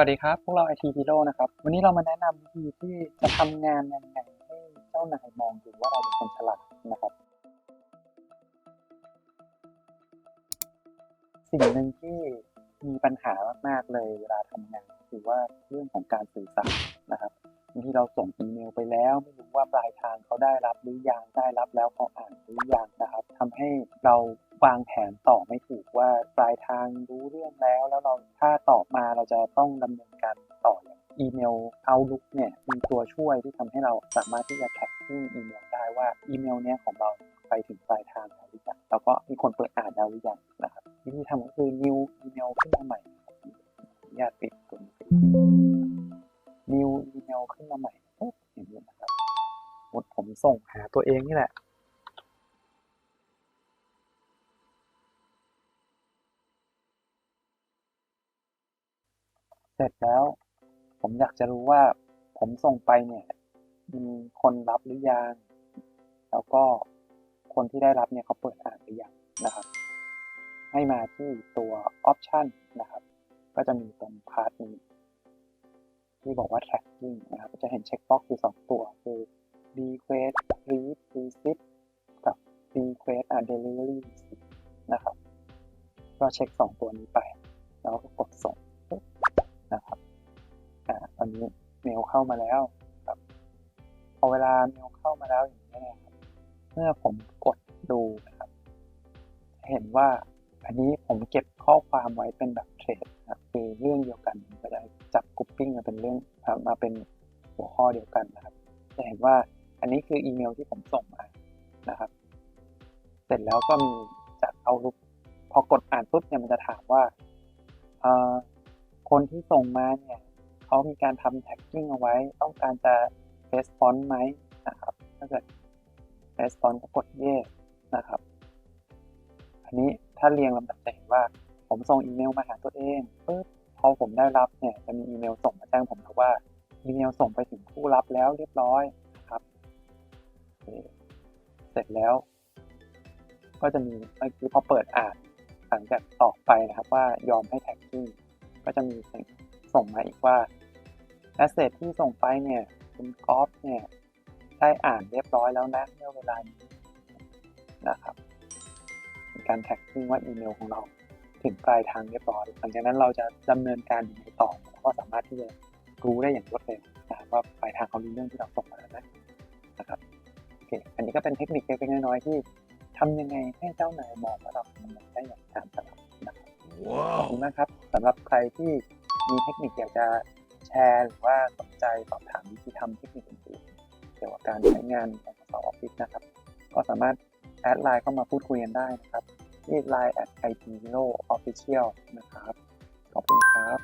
วัสดีครับ พวกเรา IT Hero นะครับ วันนี้เรามาแนะนำวิธีที่จะทำงานยังไงให้เจ้านายมองดูว่าเราเป็นคนฉลาดนะครับ สิ่งหนึ่งที่มีปัญหามาก ๆ เลยเวลาทำงานคือว่าเรื่องของการสื่อสารนะครับบางทีเราส่งอีเมลไปแล้ว ไม่รู้ว่าปลายทางเขาได้รับหรือยังได้รับแล้วเขาอ่านหรือยังนะครับทำให้เรา วางแผนต่อไม่ถูกว่าปลายทางรู้เรื่องแล้ว แล้วเราถ้าตอบมาเราจะต้องดำเนินการต่ออย่างอีเมล Outlook เนี่ยมีตัวช่วยที่ทำให้เราสามารถที่จะแท็กที่อีเมลได้ว่าอีเมลเนี้ยของเราไปถึงปลายทางแล้วหรือยังแล้วก็มีคนเปิดอ่านแล้วหรือยังนะครับวิธีทำก็คือ new อีเมลขึ้นมาใหม่ออนุญาตปิดตัวนี้ new อีเมลขึ้นมาใหม่ปุ๊บอย่างนี้นะครับหมดผมส่งหาตัวเองนี่แหละ เสร็จแล้ว ผมอยากจะรู้ว่าผมส่งไปเนี่ย มีคนรับหรือยัง แล้วก็คนที่ได้รับเนี่ยเขาเปิดอ่านหรือยังนะครับ ให้มาที่ตัว option นะครับ ก็จะมีตรงพาร์ทนี้ ที่บอกว่า tracking นะครับ จะเห็นเช็คบ็อกซ์อยู่สองตัว คือ request read receipt กับ request and delivery receipt นะครับ ก็เช็คสองตัวนี้ไป เข้ามาแล้วครับพอเวลาเมลเข้ามาแล้วอย่างนี้นะครับเมื่อผมกดดูนะครับจะเห็นว่าอันนี้ผมเก็บข้อความไว้เป็นแบบเทรดนะครับคือเรื่องเดียวกันก็จะจับกรุ๊ปปิ้งมาเป็นเรื่องมาเป็นหัวข้อเดียวกันนะครับจะเห็นว่าอันนี้คืออีเมลที่ผมส่งมานะครับ เสร็จแล้วก็มีจากเอาลุกพอกดอ่านปุ๊บเนี่ยมันจะถามว่าคนที่ส่งมาเนี่ย เขามีการทำแท็กกิ้งเอาไว้ ต้องการจะ response ไหมนะครับ ถ้าเกิด response ก็กด yes นะครับ อันนี้ถ้าเรียงลำดับจะเห็นว่า ผมส่งอีเมลมาหาตัวเองปุ๊บพอผมได้รับเนี่ยจะมีอีเมลส่งมาแจ้งผมแล้วว่าอีเมลส่งไปถึงผู้รับแล้วเรียบร้อยนะครับเคเสร็จแล้ว ก็จะมีเมื่อกี้พอเปิดอ่านหลังจากตอบไปนะครับว่ายอมให้แท็กกิ้งก็จะมี ส่งมาอีกว่าแอสเซทที่ส่งไปเนี่ยคุณกอล์ฟเนี่ยได้อ่านเรียบร้อยแล้วนะเมื่อเวลานี้นะครับมีการแท็กกิ้งว่าอีเมลของเราถึงปลายทางเรียบร้อยหลังจากนั้นเราจะดำเนินการยังไงต่อเราก็สามารถที่จะรู้ได้อย่างรวดเร็วนะครับว่าปลายทางเขารู้เรื่องที่เราส่งมาแล้วนะนะครับโอเคอันนี้ก็เป็นเทคนิคเล็กๆน้อยๆที่ทำยังไงให้เจ้านายมองว่าเราทำงานได้อย่างการตลาดนะครับขอบคุณมากครับสำหรับใครที่ มีเทคนิคอยากจะแชร์หรือว่าสนใจสอบถามวิธีทำเทคนิคอื่นๆเกี่ยวกับการใช้งาน Microsoft Office นะครับ ก็สามารถแอดไลน์เข้ามาพูดคุยกันได้นะครับที่ Line at IT Hero Official นะครับ ขอบคุณครับ